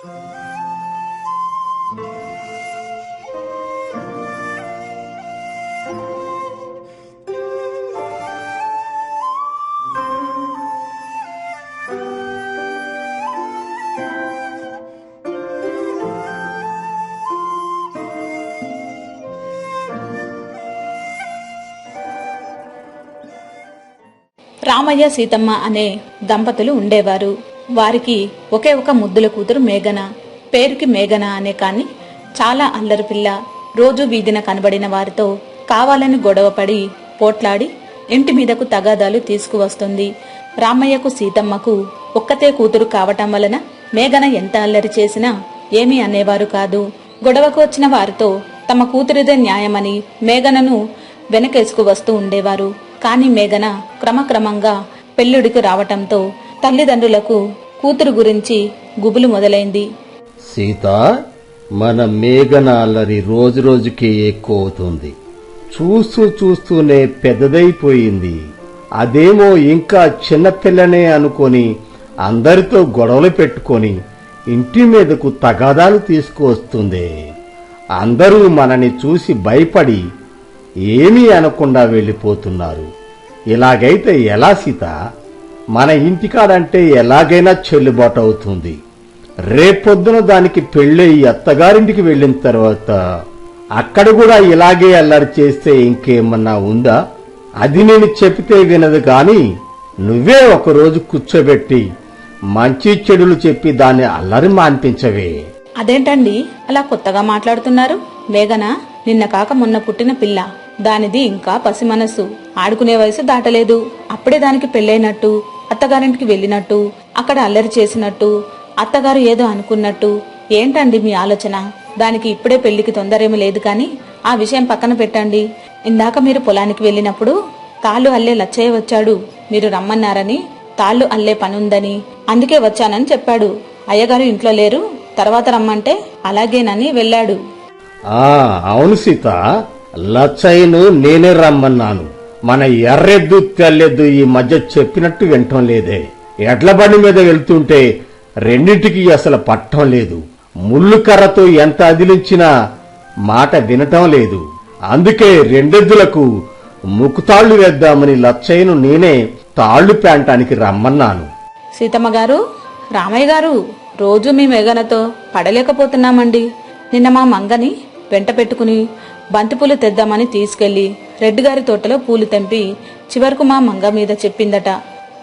రామయ్య సీతమ్మ అనే దంపతులు ఉండేవారు. వారికి ఒకే ఒక ముద్దుల కూతురు మేఘన పేరుకి మేఘన అనే కాని చాలా అల్లరి పిల్ల రోజు వీధిన కనబడిన వారితో కావాలని గొడవపడి పోట్లాడి ఇంటి మీదకు తగాదాలు తీసుకువస్తుంది. రామయ్యకు సీతమ్మకు ఒక్కతే కూతురు కావటం వలన మేఘన ఎంత అల్లరి చేసినా ఏమీ అనేవారు కాదు. గొడవకు వచ్చిన వారితో తమ కూతురిదే న్యాయమని మేఘనను వెనకేసుకు వస్తూ ఉండేవారు. కాని మేఘన క్రమక్రమంగా పెళ్ళుడికి రావటంతో తల్లిదండ్రులకు కూతురు గురించి గుబులు మొదలైంది. సీత మన మేఘనాలరి రోజు రోజుకి ఎక్కువ అవుతుంది చూస్తూ చూస్తూనే పెద్దదైపోయింది. అదేమో ఇంకా చిన్నపిల్లనే అనుకొని అందరితో గొడవలు పెట్టుకొని ఇంటి మీదకు తగాదాలు తీసుకువస్తుంది. అందరూ మనని చూసి భయపడి ఏమీ అనకుండా వెళ్ళిపోతున్నారు. ఇలాగైతే ఎలా సీత? మన ఇంటికాడంటే ఎలాగైనా చెల్లుబాటు అవుతుంది. రేపొద్దున దానికి పెళ్ళయి అత్తగారింటికి వెళ్ళిన తర్వాత అక్కడ కూడా ఇలాగే అల్లరి చేస్తే ఇంకేమన్నా ఉందా? అది నేను చెబితే వినదు గాని నువ్వే ఒకరోజు కూర్చోబెట్టి మంచి చెడులు చెప్పి దాన్ని అల్లరి మాన్పించవే. అదేంటండి? అలా కొత్తగా మాట్లాడుతున్నారు? మేఘన నిన్న కాక మొన్న పుట్టిన పిల్ల. దానిది ఇంకా పసి మనస్సు ఆడుకునే వయసు దాటలేదు. అప్పుడే దానికి పెళ్ళైనట్టు. అత్తగారింటికి వెళ్ళినట్టు అక్కడ అల్లరి చేసినట్టు అత్తగారు ఏదో అనుకున్నట్టు. ఏంటండి మీ ఆలోచన? దానికి ఇప్పుడే పెళ్ళికి తొందరేమీ లేదు కానీ ఆ విషయం పక్కన పెట్టండి. ఇందాక మీరు పొలానికి వెళ్ళినప్పుడు తాళ్ళు అల్లే లచ్చయ్య వచ్చాడు. మీరు రమ్మన్నారని తాళ్ళు అల్లే పనుందని. అందుకే వచ్చానని చెప్పాడు. అయ్యగారు ఇంట్లో లేరు. తర్వాత రమ్మంటే అలాగేనని వెళ్ళాడు. అవును సీత. లచ్చయ్యను నేనే రమ్మన్నాను. మన ఎర్రెద్దు తెల్లెద్దు ఈ మధ్య చెప్పినట్టు వినటం లేదే. ఎడ్ల బండి మీద వెళ్తుంటే రెండింటికి అసలు పట్టం లేదు. ముళ్ళు కర్రతో ఎంత అదిలించినా మాట వినటం లేదు. అందుకే రెండెద్దులకు ముక్కుతాళ్ళు వేద్దామని లచ్చయ్యను నేనే తాళ్ళు పేంటానికి రమ్మన్నాను. సీతమ్మ గారు రామయ్య గారు రోజు మీ మేఘనతో పడలేకపోతున్నామండి. నిన్న మా మంగని వెంట పెట్టుకుని బంతిపూలు తెద్దామని తీసుకెళ్ళి రెడ్డి గారి తోటలో పూలు తెంపి చివరకు మా మంగ మీద చెప్పిందట.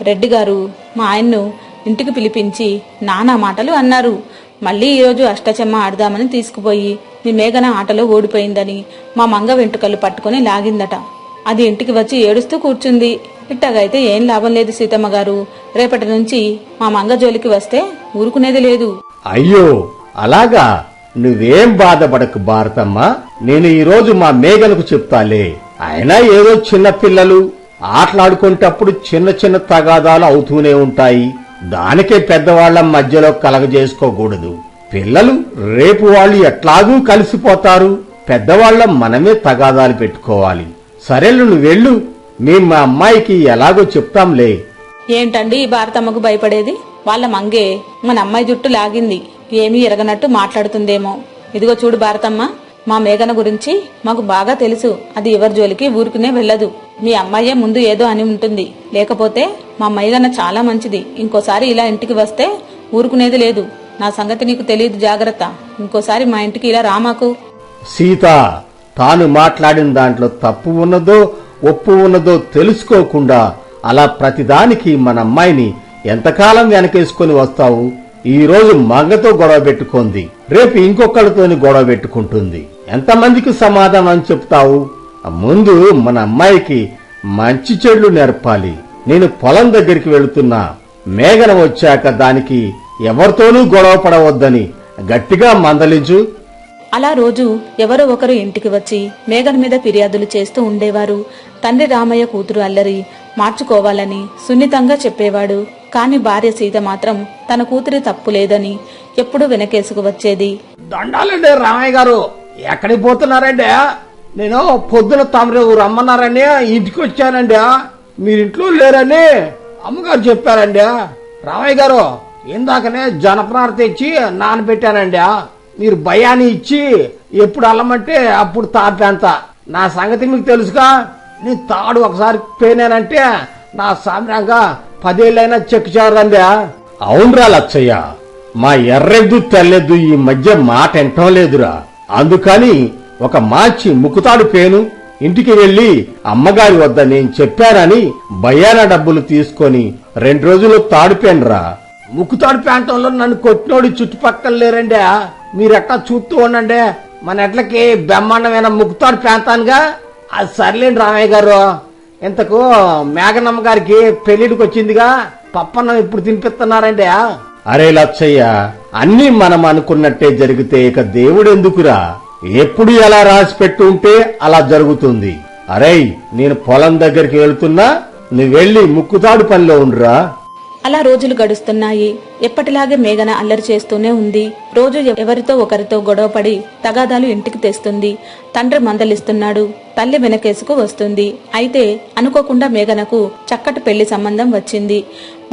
రెడ్డి గారు మా ఆయన్ను ఇంటికి పిలిపించి నానా మాటలు అన్నారు. మళ్ళీ ఈరోజు అష్టచెమ్మ ఆడదామని తీసుకుపోయి మీ మేఘన ఆటలో ఓడిపోయిందని మా మంగ వెంట్రుకలు పట్టుకుని లాగిందట. అది ఇంటికి వచ్చి ఏడుస్తూ కూర్చుంది. ఇట్టగైతే ఏం లాభం లేదు సీతమ్మ గారు. రేపటి నుంచి మా మంగ జోలికి వస్తే ఊరుకునేది లేదు. అయ్యో అలాగా? నువ్వేం బాధపడకు భారతమ్మ. నేను ఈరోజు మా మేఘలకు చెప్తాలే. అయినా ఏదో చిన్న పిల్లలు ఆటలాడుకునేటప్పుడు చిన్న చిన్న తగాదాలు అవుతూనే ఉంటాయి. దానికే పెద్దవాళ్ళ మధ్యలో కలగజేసుకోకూడదు. పిల్లలు రేపు వాళ్ళు ఎట్లాగూ కలిసిపోతారు. పెద్దవాళ్ళ మనమే తగాదాలు పెట్టుకోవాలి. సరేలు నువ్వు వెళ్ళు. మేం మా అమ్మాయికి ఎలాగో చెప్తాంలే. ఏంటండి ఈ భారతమ్మకు భయపడేది? వాళ్ళ మంగే మన అమ్మాయి జుట్టు లాగింది. ఏమీ ఎరగనట్టు మాట్లాడుతుందేమో. ఇదిగో చూడు భారతమ్మ మా మేఘన గురించి మాకు బాగా తెలుసు. అది ఎవరి జోలికి ఊరుకునే వెళ్ళదు. మీ అమ్మాయే ముందు ఏదో అని ఉంటుంది. లేకపోతే మా మేఘన చాలా మంచిది. ఇంకోసారి ఇలా ఇంటికి వస్తే ఊరుకునేది లేదు. నా సంగతి నీకు తెలియదు జాగ్రత్త. ఇంకోసారి మా ఇంటికి ఇలా రామాకు సీత తాను మాట్లాడిన దాంట్లో తప్పు ఉన్నదో ఒప్పు ఉన్నదో తెలుసుకోకుండా అలా ప్రతిదానికి మన అమ్మాయిని ఎంతకాలం వెనకేసుకొని వస్తావు? ఈ రోజు మంగతో గొడవ పెట్టుకుంది. రేపు ఇంకొకళ్ళతోని గొడవ పెట్టుకుంటుంది. ఎంతమందికి సమాధానం చెప్తావు? ముందు మన అమ్మాయికి మంచి చెడులు నేర్పాలి. నేను పొలం దగ్గరికి వెళుతున్నా. మేఘన వచ్చాక దానికి ఎవరితోనూ గొడవ పడవద్దని గట్టిగా మందలించు. అలా రోజు ఎవరో ఒకరు ఇంటికి వచ్చి మేఘన్ మీద ఫిర్యాదులు చేస్తూ ఉండేవారు. తండ్రి రామయ్య కూతురు అల్లరి మార్చుకోవాలని సున్నితంగా చెప్పేవాడు. కాని భార్య సీత మాత్రం తన కూతురి తప్పు లేదని ఎప్పుడూ వెనకేసుకు వచ్చేది. దండాలండి రామయ్య గారు. ఎక్కడికి పోతున్నారండి? నేను పొద్దున తమరు రమ్మన్నారని ఇంటికి వచ్చానండి. మీరు ఇంట్లో లేరని అమ్మగారు చెప్పారండి. రామయ్య గారు ఇందాకనే జనపనార తెచ్చి నానబెట్టానండి. మీరు భయాన్ని ఇచ్చి ఎప్పుడు అల్లమంటే అప్పుడు తాపేంత నా సంగతి మీకు తెలుసుగా? నీ తాడు ఒకసారి పోయినానంటే నా సామ్యంగా పదేళ్ళైనా చెక్ చేరండి అవునరా లచ్చయ్య మా ఎర్రెద్దు తెల్లెద్దు ఈ మధ్య మాట ఎంటం లేదురా. అందుకని ఒక మాచి ముకుతాడు పేను ఇంటికి వెళ్ళి అమ్మగారి వద్ద నేను చెప్పానని భయాన డబ్బులు తీసుకొని రెండు రోజులు తాడిపోయానురా ముక్కుతాడు ప్రాంతంలో నన్ను కొట్టినోడు చుట్టుపక్కల లేరండి. మీరెట్టా చూస్తూ ఉండండి? మన ఎట్లకి బ్రహ్మాండమైన ముక్కుతాడు ప్రాంతానిగా? అది సర్లేండి రామయ్య గారు. ఇంతకు మేఘనమ్మ గారికి పెళ్ళిడికి వచ్చిందిగా. పప్పన్నం ఇప్పుడు తినిపిస్తున్నారండి అరే లచ్చయ్య అన్నీ మనం అనుకున్నట్టే జరిగితే ఇక దేవుడెందుకురా? ఎప్పుడు ఎలా రాసి పెట్టుంటే అలా జరుగుతుంది. అరే నేను పొలం దగ్గరికి వెళ్తున్నా నువ్వు వెళ్ళి ముక్కుతాడు పనిలో ఉండురా. అలా రోజులు గడుస్తున్నాయి. ఎప్పటిలాగే మేఘన అల్లరి చేస్తూనే ఉంది. రోజు ఎవరితో ఒకరితో గొడవపడి తగాదాలు ఇంటికి తెస్తుంది. తండ్రి మందలిస్తున్నాడు. తల్లి వెనకేసుకు వస్తుంది. అయితే అనుకోకుండా మేఘనకు చక్కటి పెళ్ళి సంబంధం వచ్చింది.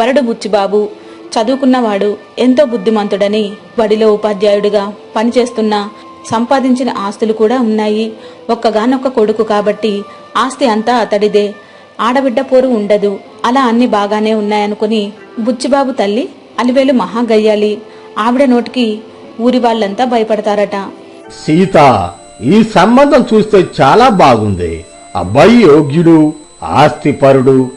వరడు బుచ్చిబాబు చదువుకున్నవాడు ఎంతో బుద్ధిమంతుడని బడిలో ఉపాధ్యాయుడిగా పనిచేస్తున్న సంపాదించిన ఆస్తులు కూడా ఉన్నాయి. ఒక్కగానొక్క కొడుకు కాబట్టి ఆస్తి అంతా అతడిదే. ఆడబిడ్డ పోరు ఉండదు. అలా అన్ని బాగానే ఉన్నాయనుకుని బుచ్చిబాబు తల్లి అలివేలు మహాగయ్యాలి. ఆవిడ నోటికి ఊరి వాళ్ళంతా భయపడతారట. సీత ఈ సంబంధం చూస్తే చాలా బాగుంది. అబ్బాయి యోగ్యుడు ఆస్తిపరుడు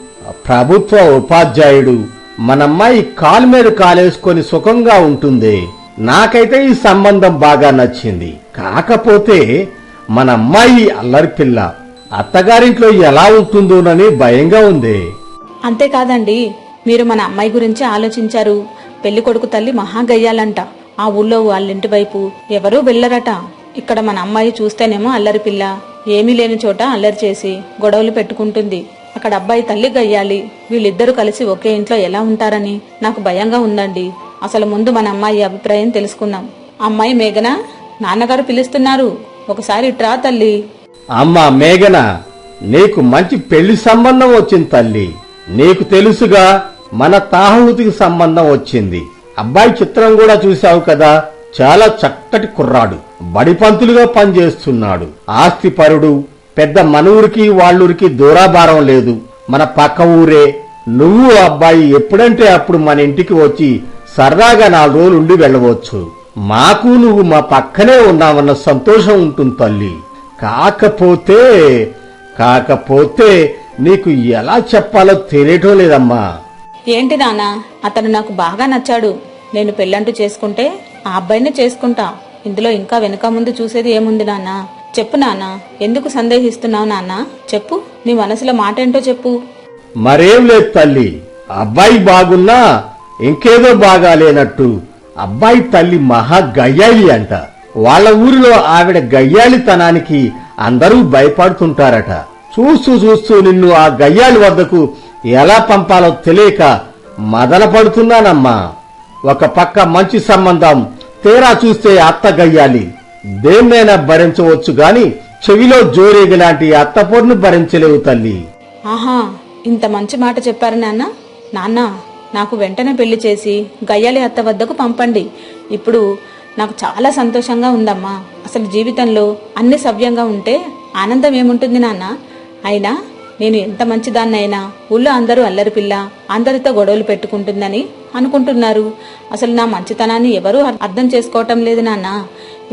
ప్రభుత్వ ఉపాధ్యాయుడు. మనమ్మాయి కాలు మీద కాలేసుకొని సుఖంగా ఉంటుంది. నాకైతే ఈ సంబంధం బాగా నచ్చింది. కాకపోతే మన అమ్మాయి అల్లరి పిల్ల. అత్తగారింట్లో ఎలా ఉంటుందోనని భయంగా ఉంది. అంతేకాదండి మీరు మన అమ్మాయి గురించి ఆలోచించారు. పెళ్ళి కొడుకు తల్లి మహాగయ్యాలంట. ఆ ఊళ్ళో వాళ్ళింటి వైపు ఎవరూ వెళ్ళరట. ఇక్కడ మన అమ్మాయి చూస్తేనేమో అల్లరి పిల్ల. ఏమీ లేని చోట అల్లరి చేసి గొడవలు పెట్టుకుంటుంది. అక్కడ అబ్బాయి తల్లి గయ్యాలి వీళ్ళిద్దరూ కలిసి ఒకే ఇంట్లో ఎలా ఉంటారని నాకు భయంగా ఉందండి. అసలు ముందు మన అమ్మాయి అభిప్రాయం తెలుసుకుందాం. అమ్మాయి మేఘన నాన్నగారు పిలుస్తున్నారు. ఒకసారి ట్రా తల్లి. అమ్మా మేఘన నీకు మంచి పెళ్ళి సంబంధం వచ్చింది తల్లి. నీకు తెలుసుగా మన తాహూతికి సంబంధం వచ్చింది. అబ్బాయి చిత్రం కూడా చూశావు కదా? చాలా చక్కటి కుర్రాడు. బడిపంతులుగా పనిచేస్తున్నాడు. ఆస్తిపరుడు పెద్ద మనూరికి వాళ్ళూరికి దూరాభారం లేదు. మన పక్క ఊరే నువ్వు అబ్బాయి ఎప్పుడంటే అప్పుడు మన ఇంటికి వచ్చి సరదాగా నాలుగు రోజులు ఉండి వెళ్ళవచ్చు. మాకు నువ్వు మా పక్కనే ఉన్నావన్న సంతోషం ఉంటుంది తల్లి. కాకపోతే కాకపోతే నీకు ఎలా చెప్పాలో తెలియటం లేదమ్మా. ఏంటి నాన్న అతను నాకు బాగా నచ్చాడు. నేను పెళ్ళంటూ చేసుకుంటే ఆ అబ్బాయినే చేసుకుంటా. ఇందులో ఇంకా వెనుక ముందు చూసేది ఏముంది నాన్న? చెప్పు నాన్న ఎందుకు సందేహిస్తున్నావు నాన్న? చెప్పు నీ మనసులో మాట ఏంటో చెప్పు. మరేం లేదు తల్లి అబ్బాయి బాగున్నా ఇంకేదో బాగాలేనట్టు అబ్బాయి తల్లి మహా గయ్యాలి అంట. వాళ్ళ ఊరిలో ఆవిడ గయ్యాలితనానికి అందరూ భయపడుతుంటారట. చూస్తూ చూస్తూ నిన్ను ఆ గయ్యాలి వద్దకు ఎలా పంపాలో తెలియక మదన పడుతున్నానమ్మా. ఒక పక్క మంచి సంబంధం తీరా చూస్తే అత్త గయ్యాలి దేన్నైనా భరించవచ్చు గాని చెవిలో జోరేగి లాంటి అత్తపొరును భరించలేవు తల్లి. ఆహా ఇంత మంచి మాట చెప్పారు నాన్న. నాన్న నాకు వెంటనే పెళ్ళి చేసి గయ్యాలి అత్త వద్దకు పంపండి. ఇప్పుడు నాకు చాలా సంతోషంగా ఉందమ్మా. అసలు జీవితంలో అన్ని సవ్యంగా ఉంటే ఆనందం ఏముంటుంది నాన్న? అయినా నేను ఎంత మంచిదాన్నైనా ఊళ్ళో అందరూ అల్లరి పిల్ల అందరితో గొడవలు పెట్టుకుంటుందని అనుకుంటున్నారు. అసలు నా మంచితనాన్ని ఎవరూ అర్థం చేసుకోవటం లేదు నాన్న.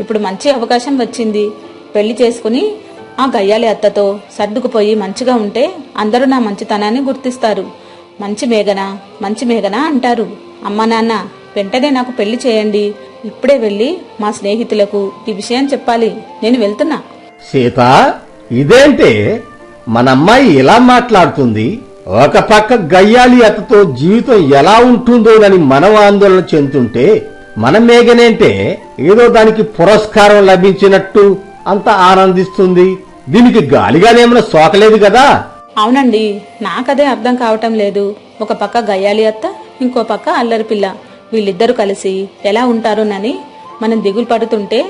ఇప్పుడు మంచి అవకాశం వచ్చింది. పెళ్ళి చేసుకుని ఆ గయ్యాలి అత్తతో సర్దుకుపోయి మంచిగా ఉంటే అందరూ నా మంచితనాన్ని గుర్తిస్తారు. మంచి మేఘన మంచి మేఘన అంటారు. అమ్మా నాన్న వెంటనే నాకు పెళ్ళి చేయండి. ఇప్పుడే వెళ్ళి మా స్నేహితులకు ఈ విషయం చెప్పాలి. నేను వెళ్తున్నా. సీత ఇదేంటే? మన అమ్మాయి ఇలా మాట్లాడుతుంది. ఒక పక్క గయ్యాలి అత్తతో జీవితం ఎలా ఉంటుందోనని మనం ఆందోళన చెందుతుంటే మన మేఘనేంటే ఏదో దానికి పురస్కారం లభించినట్టు అంత ఆనందిస్తుంది. దీనికి గాలిగానేమైనా సోకలేదు కదా? అవునండి. నాకదే అర్థం కావటం లేదు. ఒక పక్క గయ్యాలి అత్త ఇంకో పక్క అల్లరి పిల్ల. వీళ్ళిద్దరూ కలిసి ఎలా ఉంటారోనని మనం దిగులు పడుతుంటే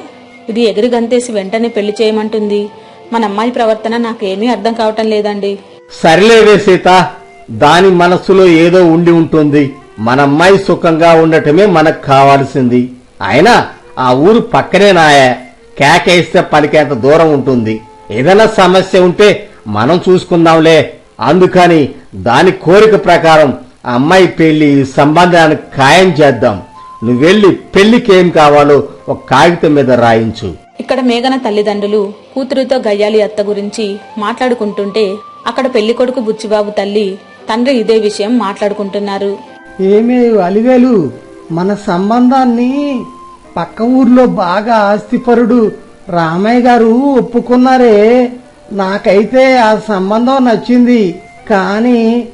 ఇది ఎగిరి గంతేసి వెంటనే పెళ్ళి చేయమంటుంది. మన అమ్మాయి ప్రవర్తన నాకేమీ అర్థం కావటం లేదండి. సరిలేవే సీత. దాని మనస్సులో ఏదో ఉండి ఉంటుంది. మన అమ్మాయి సుఖంగా ఉండటమే మనకు కావాల్సింది. అయినా ఆ ఊరు పక్కనే నాయా. కేకేస్తే పలికేంత దూరం ఉంటుంది. ఏదైనా సమస్య ఉంటే మనం చూసుకుందాంలే. అందుకని దాని కోరిక ప్రకారం ఆ అమ్మాయి పెళ్ళి సంబంధాన్ని ఖాయం చేద్దాం. నువ్వెళ్ళి పెళ్ళికి ఏం కావాలో ఒక కాగితం మీద రాయించు. ఇక్కడ మేఘన తల్లిదండ్రులు కూతురుతో గయ్యాలి అత్త గురించి మాట్లాడుకుంటుంటే అక్కడ పెళ్ళి కొడుకు బుచ్చిబాబు తల్లి తండ్రి ఇదే విషయం మాట్లాడుకుంటున్నారు. ఏమే అలివేలు? మన సంబంధాన్ని పక్క ఊర్లో బాగా ఆస్తిపరుడు రామయ్య గారు ఒప్పుకున్నారే. నాకైతే ఆ సంబంధం నచ్చింది. కానీ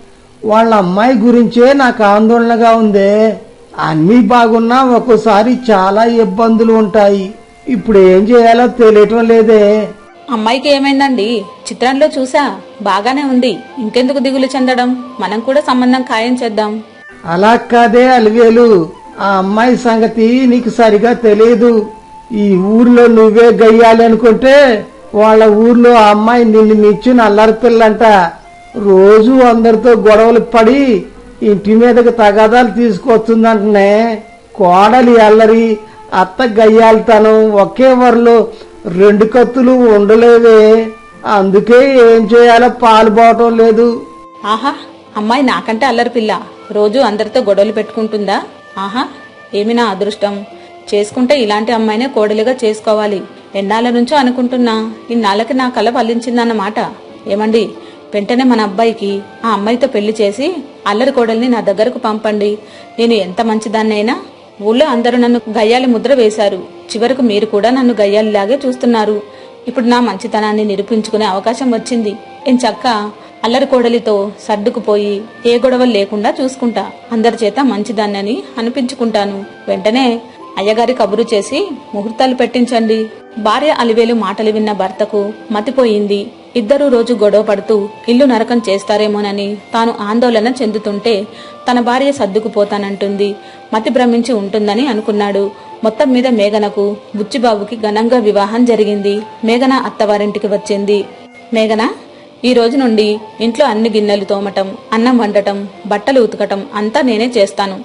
వాళ్ళ అమ్మాయి గురించే నాకు ఆందోళనగా ఉందే. అన్నీ బాగున్నా ఒక్కోసారి చాలా ఇబ్బందులు ఉంటాయి. ఇప్పుడు ఏం చేయాలో తెలియటం లేదే. అమ్మాయికి ఏమైందండి? చిత్రంలో చూసా. బాగానే ఉంది. ఇంకెందుకు దిగులు చెందడం? మనం కూడా సంబంధం ఖాయం చేద్దాం. అలా కాదే అలివేలు. ఆ అమ్మాయి సంగతి నీకు సరిగా తెలియదు ఈ ఊర్లో నువ్వే గయ్యాలి అనుకుంటే వాళ్ళ ఊర్లో ఆ అమ్మాయి నిన్ను మించిన అల్లరి పిల్లంట. రోజు అందరితో గొడవలు పడి ఇంటి మీదకి తగాదాలు తీసుకొస్తుందంటనే. కోడలి అల్లరి అత్త గయ్యాలితనం ఒకే వరలో రెండు కత్తులు ఉండలేవే. అందుకే ఏం చేయాలో పాలుపోవటం లేదు. ఆహా అమ్మాయి నాకంటే అల్లరి పిల్ల. రోజు అందరితో గొడవలు పెట్టుకుంటుందా? ఆహా ఏమి నా అదృష్టం? చేసుకుంటే ఇలాంటి అమ్మాయినే కోడలిగా చేసుకోవాలి. ఎన్నాళ్ళ నుంచో అనుకుంటున్నా ఇన్నాళ్ళకి నా కల ఫలించిందన్నమాట ఏమండి వెంటనే మన అబ్బాయికి ఆ అమ్మాయితో పెళ్ళి చేసి అల్లరి కోడల్ని నా దగ్గరకు పంపండి. నేను ఎంత మంచిదాన్నైనా? ఊళ్ళో అందరూ నన్ను గయ్యాలి ముద్ర వేశారు. చివరకు మీరు కూడా నన్ను గయ్యాలిలాగే చూస్తున్నారు. ఇప్పుడు నా మంచితనాన్ని నిరూపించుకునే అవకాశం వచ్చింది. చక్క? అల్లరి కోడలితో సర్దుకుపోయి ఏ గొడవలు లేకుండా చూసుకుంటా. అందరి చేత మంచిదాన్నని అనిపించుకుంటాను. వెంటనే అయ్యగారి కబురు చేసి ముహూర్తాలు పెట్టించండి. భార్య అలివేలు మాటలు విన్న భర్తకు మతిపోయింది. ఇద్దరూ రోజు గొడవ పడుతూ ఇల్లు నరకం చేస్తారేమోనని తాను ఆందోళన చెందుతుంటే తన భార్య సర్దుకుపోతానంటుంది. మతి భ్రమించి ఉంటుందని అనుకున్నాడు. మొత్తం మీద మేఘనకు బుచ్చిబాబుకి ఘనంగా వివాహం జరిగింది. మేఘన అత్తవారింటికి వచ్చింది. మేఘన ఈ రోజు నుండి ఇంట్లో అన్ని గిన్నెలు తోమటం అన్నం వండటం బట్టలు ఉతకటం అంతా నేనే చేస్తాను.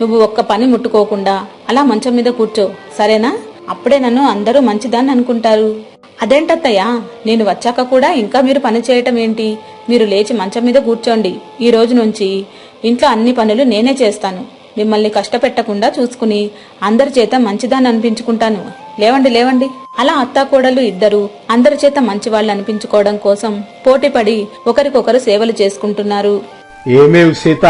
నువ్వు ఒక్క పని ముట్టుకోకుండా అలా మంచం మీద కూర్చో సరేనా? అప్పుడే నన్ను అందరూ మంచిదాన్ని అనుకుంటారు. అదేంటత్తయ్యా? నేను వచ్చాక కూడా ఇంకా మీరు పని చేయటం ఏంటి? మీరు లేచి మంచం మీద కూర్చోండి. ఈ రోజు నుంచి ఇంట్లో అన్ని పనులు నేనే చేస్తాను. మిమ్మల్ని కష్టపెట్టకుండా చూసుకుని అందరి చేత మంచిదాన్ని అనిపించుకుంటాను. లేవండి లేవండి. అలా అత్తాకోడలు ఇద్దరు అందరి చేత మంచివాళ్ళు అనిపించుకోవడం కోసం పోటీపడి ఒకరికొకరు సేవలు చేసుకుంటున్నారు. ఏమేవ్ సీత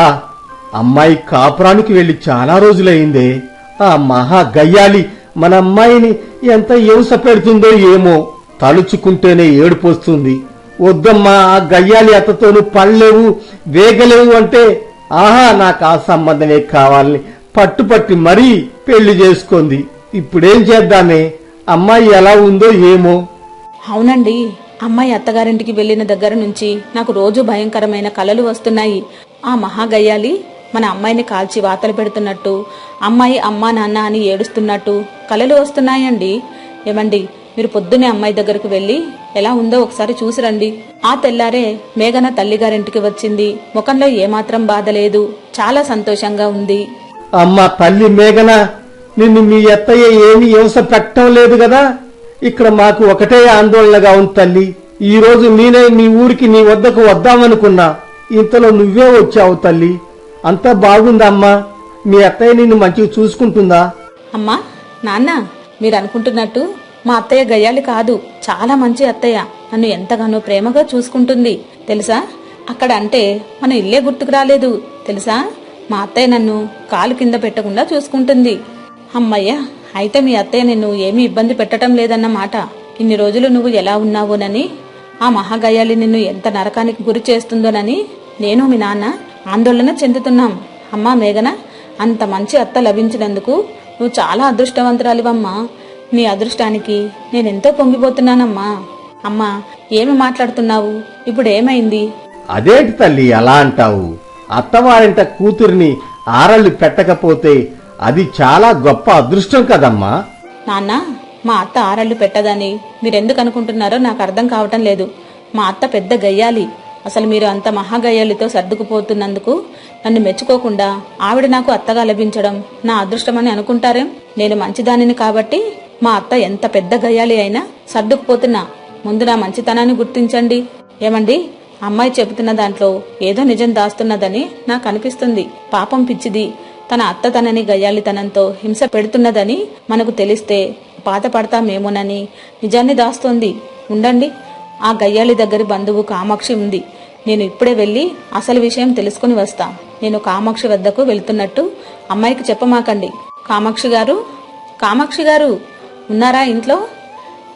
అమ్మాయి కాపురానికి వెళ్ళి చాలా రోజులైందే. ఆ మహా గయ్యాలి మన అమ్మాయిని ఎంత హింస పెడుతుందో ఏమో. తలుచుకుంటేనే ఏడుపొస్తుంది వద్దమ్మా ఆ గయ్యాలి అత్తతోనూ పడలేవు వేగలేవు అంటే ఆహా నాకు ఆ సంబంధమే కావాలని పట్టుపట్టి మరీ పెళ్ళి చేసుకుంది. ఇప్పుడేం చేద్దామే? అమ్మాయి ఎలా ఉందో ఏమో. అవునండి. అమ్మాయి అత్తగారింటికి వెళ్ళిన దగ్గర నుంచి నాకు రోజు భయంకరమైన కలలు వస్తున్నాయి. ఆ మహాగయ్యాలి మన అమ్మాయిని కాల్చి వాతలు పెడుతున్నట్టు అమ్మాయి అమ్మా నాన్న అని ఏడుస్తున్నట్టు కలలు వస్తున్నాయండి. ఏమండి మీరు పొద్దునే అమ్మాయి దగ్గరకు వెళ్ళి ఎలా ఉందో ఒకసారి చూసి రండి ఆ తెల్లారే మేఘన తల్లిగారింటికి వచ్చింది. ముఖంలో ఏమాత్రం బాధ లేదు. చాలా సంతోషంగా ఉంది. అమ్మ తల్లి మేఘన నిన్ను మీ అత్తయ్య ఏమీ హింస పెట్టడం లేదు కదా? ఇక్కడ మాకు ఒకటే ఆందోళనగా ఉంది తల్లి. ఈ రోజు నేనే మీ ఊరికి నీ వద్దకు వద్దామనుకున్నా. ఇంతలో నువ్వే వచ్చావు తల్లి. అంతా బాగుందమ్మా మీ అత్తయ్య నిన్ను మంచిగా చూసుకుంటుందా? అమ్మా నాన్న మీరు అనుకుంటున్నట్టు మా అత్తయ్య గయ్యాలి కాదు చాలా మంచి అత్తయ్య. నన్ను ఎంతగానో ప్రేమగా చూసుకుంటుంది. తెలుసా? అక్కడ అంటే మన ఇల్లే గుర్తుకు రాలేదు. తెలుసా? మా అత్తయ్య నన్ను కాలు కింద పెట్టకుండా చూసుకుంటుంది. అమ్మయ్య అయితే మీ అత్తయ్య నిన్ను ఏమీ ఇబ్బంది పెట్టడం లేదన్నమాట ఇన్ని రోజులు నువ్వు ఎలా ఉన్నావోనని ఆ మహాగయ్యాలి నిన్ను ఎంత నరకానికి గురి చేస్తుందోనని నేను మీ నాన్న ఆందోళన చెందుతున్నాం. అమ్మా మేఘన అంత మంచి అత్త లభించినందుకు నువ్వు చాలా అదృష్టవంతురాలివమ్మా. నీ అదృష్టానికి నేనెంతో పొంగిపోతున్నానమ్మా. అమ్మా ఏమి మాట్లాడుతున్నావు? ఇప్పుడు ఏమైంది అదేంటి తల్లి అలా అంటావు? అత్తవారింట కూతురిని ఆరళ్ళు పెట్టకపోతే అది చాలా గొప్ప అదృష్టం కదమ్మా. నాన్న మా అత్త ఆరళ్ళు పెట్టదని మీరెందుకు అనుకుంటున్నారో నాకు అర్థం కావటం లేదు. మా అత్త పెద్ద గయ్యాలి. అసలు మీరు అంత మహాగయ్యాలితో సర్దుకుపోతున్నందుకు నన్ను మెచ్చుకోకుండా ఆవిడ నాకు అత్తగా లభించడం నా అదృష్టమని అనుకుంటారేం? నేను మంచిదానిని కాబట్టి మా అత్త ఎంత పెద్ద గయ్యాలి అయినా సర్దుకుపోతున్నా ముందు నా మంచితనాన్ని గుర్తించండి. ఏమండి? అమ్మాయి చెబుతున్న దాంట్లో ఏదో నిజం దాస్తున్నదని నాకు అనిపిస్తుంది. పాపం పిచ్చిది. తన అత్త తనని గయ్యాలితనంతో హింస పెడుతున్నదని మనకు తెలిస్తే బాధపడతామేమోనని నిజాన్ని దాస్తోంది. ఉండండి. ఆ గయ్యాలి దగ్గరి బంధువు కామాక్షి ఉంది. నేను ఇప్పుడే వెళ్ళి అసలు విషయం తెలుసుకుని వస్తా. నేను కామాక్షి వద్దకు వెళ్తున్నట్టు అమ్మాయికి చెప్పమాకండి. కామాక్షి గారు? కామాక్షి గారు! ఉన్నారా ఇంట్లో?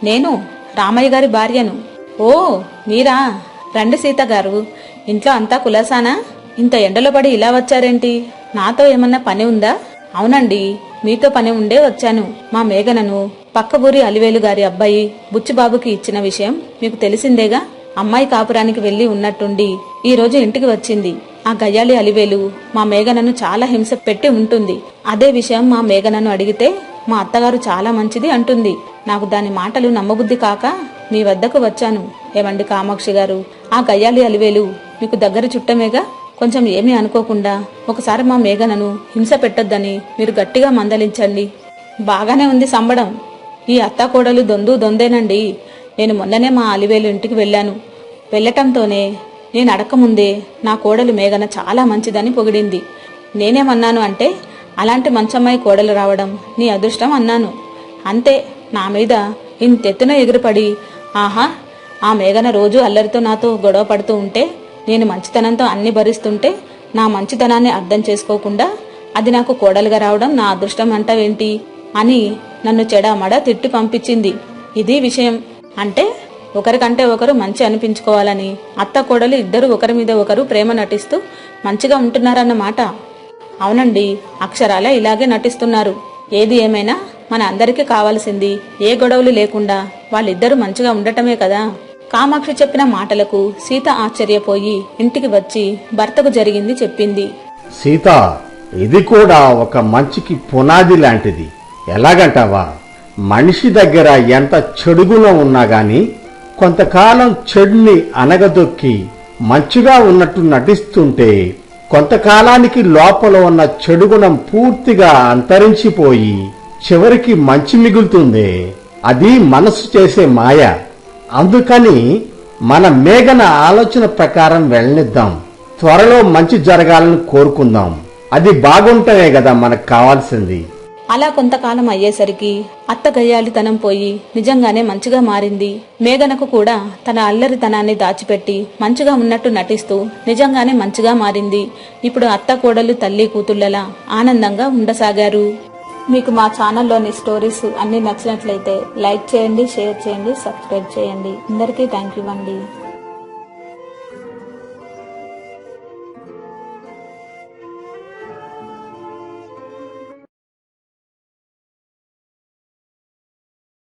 నేను రామయ్య గారి భార్యను. ఓ మీరా? రండి సీత గారు. ఇంట్లో అంతా కులాసానా? ఇంత ఎండలో పడి ఇలా వచ్చారేంటి? నాతో ఏమన్నా పని ఉందా? అవునండి మీతో పని ఉండే వచ్చాను. మా మేఘనను పక్క ఊరి అలివేలు గారి అబ్బాయి బుచ్చిబాబుకి ఇచ్చిన విషయం మీకు తెలిసిందేగా? అమ్మాయి కాపురానికి వెళ్ళి ఉన్నట్టుండి ఈ రోజు ఇంటికి వచ్చింది. ఆ గయ్యాలి అలివేలు మా మేఘనను చాలా హింస పెట్టి ఉంటుంది. అదే విషయం మా మేఘనను అడిగితే మా అత్తగారు చాలా మంచిది అంటుంది. నాకు దాని మాటలు నమ్మబుద్ధి కాక మీ వద్దకు వచ్చాను. ఏమండి కామాక్షి గారు? ఆ గయ్యాలి అలివేలు మీకు దగ్గర చుట్టమేగా? కొంచెం ఏమీ అనుకోకుండా ఒకసారి మా మేఘనను హింస పెట్టొద్దని మీరు గట్టిగా మందలించండి. బాగానే ఉంది సంబడం. ఈ అత్తాకోడలు దొందు దొందేనండి. నేను మొన్ననే మా అలివేలు ఇంటికి వెళ్ళాను. వెళ్ళటంతోనే నేను అడకముందే నా కోడలు మేఘన చాలా మంచిదని పొగిడింది. నేనేమన్నాను అంటే అలాంటి మంచమ్మాయి కోడలు రావడం నీ అదృష్టం అన్నాను. అంతే నా మీద ఇంతెత్తున ఎగిరిపడి ఆహా ఆ మేఘన రోజు అల్లరితో నాతో గొడవ పడుతూ ఉంటే నేను మంచితనంతో అన్ని భరిస్తుంటే నా మంచితనాన్ని అర్థం చేసుకోకుండా అది నాకు కోడలుగా రావడం నా అదృష్టం అంటావేంటి? అని నన్ను చెడామడ తిట్టి పంపించింది. ఇది విషయం. అంటే ఒకరికంటే ఒకరు మంచి అనిపించుకోవాలని అత్త కోడలు ఇద్దరు ఒకరి మీద ఒకరు ప్రేమ నటిస్తూ మంచిగా ఉంటున్నారన్నమాట అవునండి అక్షరాలే ఇలాగే నటిస్తున్నారు. ఏది ఏమైనా మన అందరికీ కావాల్సింది ఏ గొడవలు లేకుండా వాళ్ళిద్దరూ మంచిగా ఉండటమే కదా. కామాక్షి చెప్పిన మాటలకు సీత ఆశ్చర్యపోయి ఇంటికి వచ్చి భర్తకు జరిగింది చెప్పింది. సీత ఇది కూడా ఒక మంచికి పునాది లాంటిది. ఎలాగంటావా? మనిషి దగ్గర ఎంత చెడుగుణం ఉన్నా గాని కొంతకాలం చెడుని అనగదొక్కి మంచిగా ఉన్నట్టు నటిస్తుంటే కొంతకాలానికి లోపల ఉన్న చెడుగుణం పూర్తిగా అంతరించిపోయి చివరికి మంచి మిగులుతుంది. అది మనసు చేసే మాయ. అందుకని మన మేఘన ఆలోచన ప్రకారం వెళ్ళనిద్దాం. త్వరలో మంచి జరగాలని కోరుకుందాం. అది బాగుంటనే కదా మనకు కావాల్సింది. అలా కొంతకాలం అయ్యేసరికి అత్త గయ్యాలితనం పోయి నిజంగానే మంచిగా మారింది. మేఘనకు కూడా తన అల్లరితనాన్ని దాచిపెట్టి మంచిగా ఉన్నట్టు నటిస్తూ నిజంగానే మంచిగా మారింది. ఇప్పుడు అత్త కోడలు తల్లి కూతుళ్ళలా ఆనందంగా ఉండసాగారు. మీకు మా ఛానల్లోని స్టోరీస్ అన్ని నచ్చినట్లయితే లైక్ చేయండి షేర్ చేయండి సబ్స్క్రైబ్ చేయండి. అందరికీ థ్యాంక్ యూ అండి.